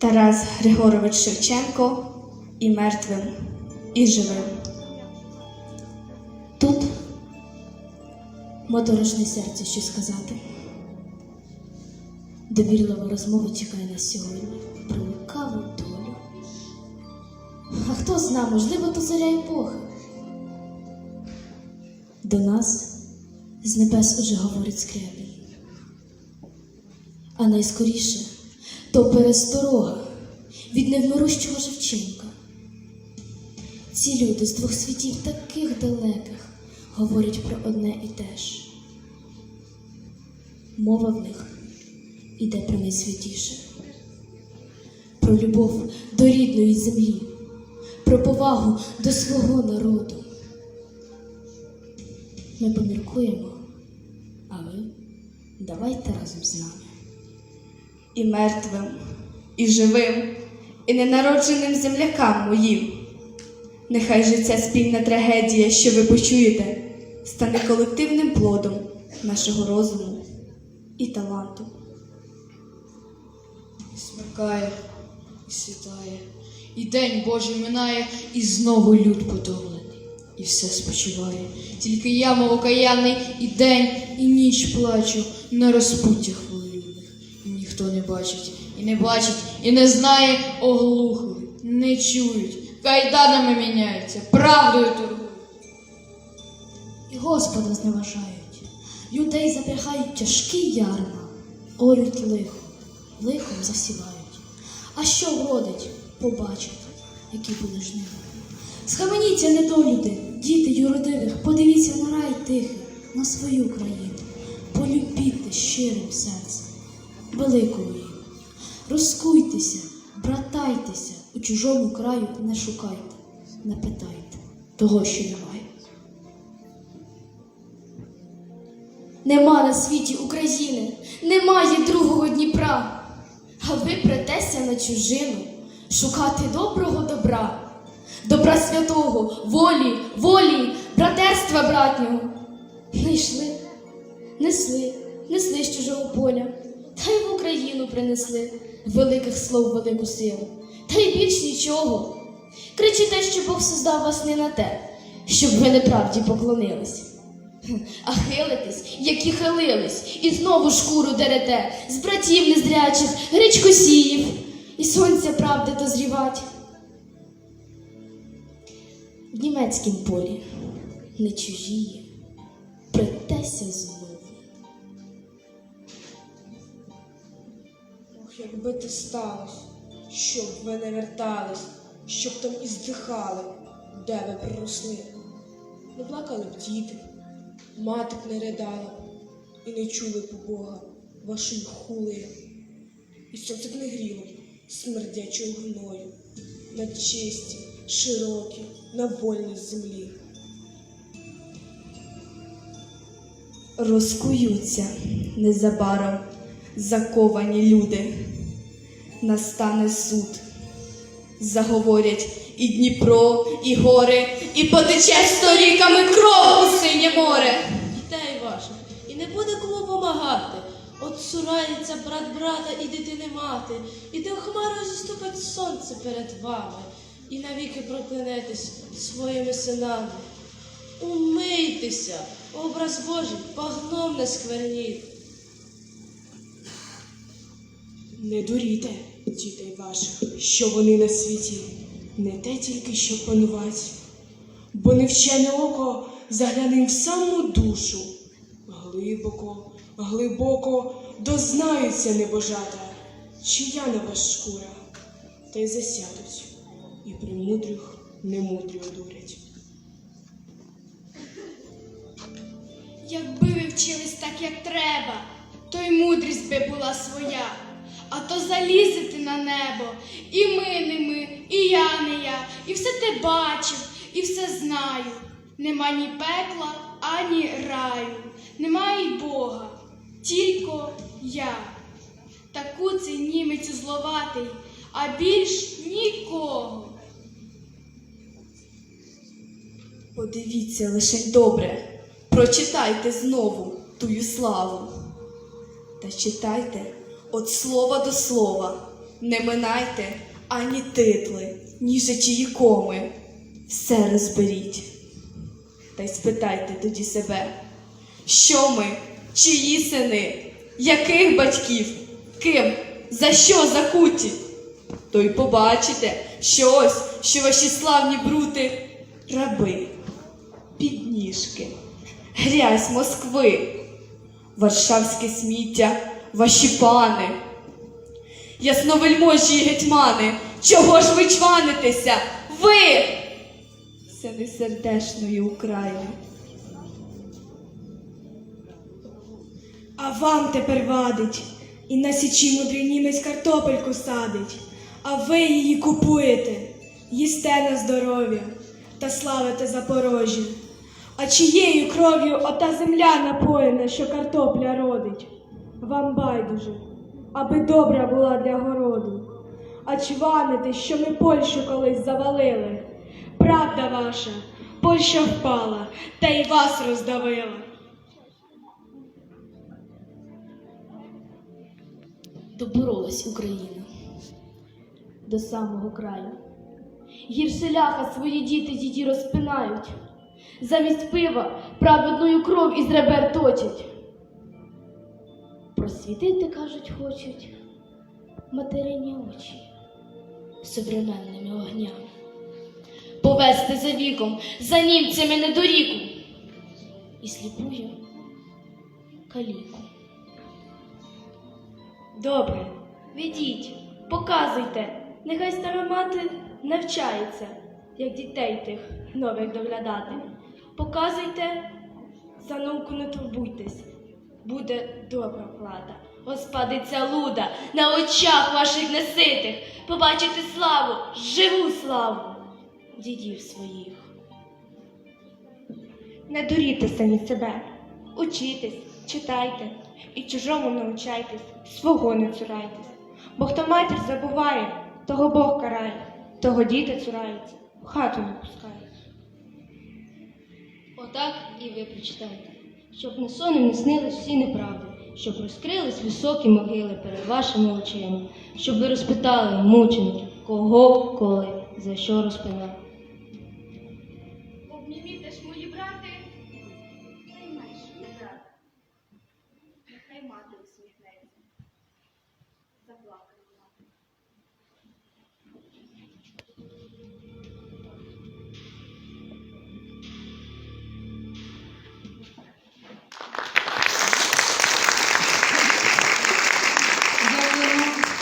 Тарас Григорович Шевченко і мертвим, і живим. Моторошне серце що сказати. Довірлива розмова чекає нас сьогодні про лукаву долю. А хто зна, можливо, то заря епохи. До нас з небес уже говорить скрябін. А найскоріше то пересторога від невмирущого Шевченка. Ці люди з двох світів таких далеких говорять про одне і те ж. Мова в них іде про найсвятіше, про любов до рідної землі, про повагу до свого народу. Ми поміркуємо, а ви давайте разом з нами і мертвим, і живим, і ненародженим землякам моїм. Нехай же ця спільна трагедія, що ви почуєте, стане колективним плодом нашого розуму і таланту. Смеркає і світає, і день Божий минає, і знову люд потомлений, і все спочиває. Тільки я, мов окаянний, і день, і ніч плачу на розпуттях волелюбних. І ніхто не бачить, і не бачить, і не знає, оглухли, не чують, кайданами міняються, правдою торгують. Господа зневажають, людей запрягають тяжкі ярма, орють лихо, лихом засівають. А що вродить, побачать, які були жнива. Схаменіться, недолюди, діти юродивих, подивіться на рай тихий, на свою країну, полюбіть щирим серцем, великою їм. Розкуйтеся, братайтеся, у чужому краю не шукайте, не питайте того, що немає. Нема на світі України, немає другого Дніпра. А ви претеся на чужину шукати доброго добра, добра святого, волі, волі, братерства братнього. Не йшли, несли, несли з чужого поля, та й в Україну принесли великих слов велику силу, та й більш нічого. Кричите, що Бог создав вас не на те, щоб ви неправді поклонились. А хилитесь, які хилились, і знову шкуру дерете, з братів незрячих, гречкосіїв, і сонця правди дозрівать. В німецькім полі не чужіє, притеся знову. Ох, якби ти сталося, щоб ви не вертались, щоб там і здихали, де ви приросли. Не плакали б діти, мати б не ридала, і не чули б Бога вашої хули. І сонце не гріло смердячого гною на чисті, широкі, на вольній землі. Розкуються незабаром заковані люди. Настане суд. Заговорять і Дніпро, і гори, і потече сторіками кров у синє море. дітей ваших, і не буде кому помагати. От цурається брат брата і дитини мати, і тим хмарою заступить сонце перед вами, і навіки проклянетесь своїми синами. Умийтеся, образ Божий, пагном не скверніть. Не дуріте, дітей ваших, що вони на світі, не те тільки, що панувать, бо невчене око загляне в саму душу, глибоко, глибоко дознаються небожата, чия на вас шкура, та й засядуть, і примудрих немудрі одурять. Якби ви вчились так, як треба, то й мудрість би була своя. А то залізете на небо, і ми не ми, і я не я, і все те бачив, і все знаю. Нема ні пекла, ані раю, немає й я. Таку цей німець зловатий, а більш нікого. Подивіться лише добре, прочитайте знову тую славу. Та читайте від слова до слова, не минайте ані титли, ні жичії коми. Все розберіть. Та й спитайте тоді себе, що ми, чиї сини, яких батьків, ким, за що закуті? То й побачите, що ось, що ваші славні брути раби, підніжки, грязь Москви, варшавське сміття, ваші пани. Ясновельможі гетьмани, чого ж ви чванитеся? Ви! Сини сердешної України. А вам тепер вадить, і на січі мудрий німець картопельку садить, а ви її купуєте, їсте на здоров'я та славите Запорожжя. А чиєю кров'ю ота земля напоєна, що картопля родить? Вам байдуже, аби добра була для городу. А чваните, що ми Польщу колись завалили. Правда ваша, Польща впала, та й вас роздавила. Доборолась Україна до самого краю. Гірше ляха свої діти діді розпинають, замість пива праведною кров із ребер точать. Просвітити, кажуть, хочуть материні очі современними огнями. Повести за віком, за німцями недоріку і сліпує каліку. Добре, ведіть, показуйте, нехай стара мати навчається, як дітей тих нових доглядати. Показуйте, за науку не турбуйтесь, буде добра плата. Господиця луда на очах ваших неситих, побачити славу, живу славу дідів своїх. Не дуріте самі себе, учітесь, читайте і чужому навчайтесь, свого не цурайтесь. Бо хто матір забуває, того Бог карає, того діти цураються, в хату не пускають. Отак і ви прочитайте, щоб не соном не снились всі неправди, щоб розкрились високі могили перед вашими очима, щоб ви розпитали мучеників, кого, коли, за що розпинав.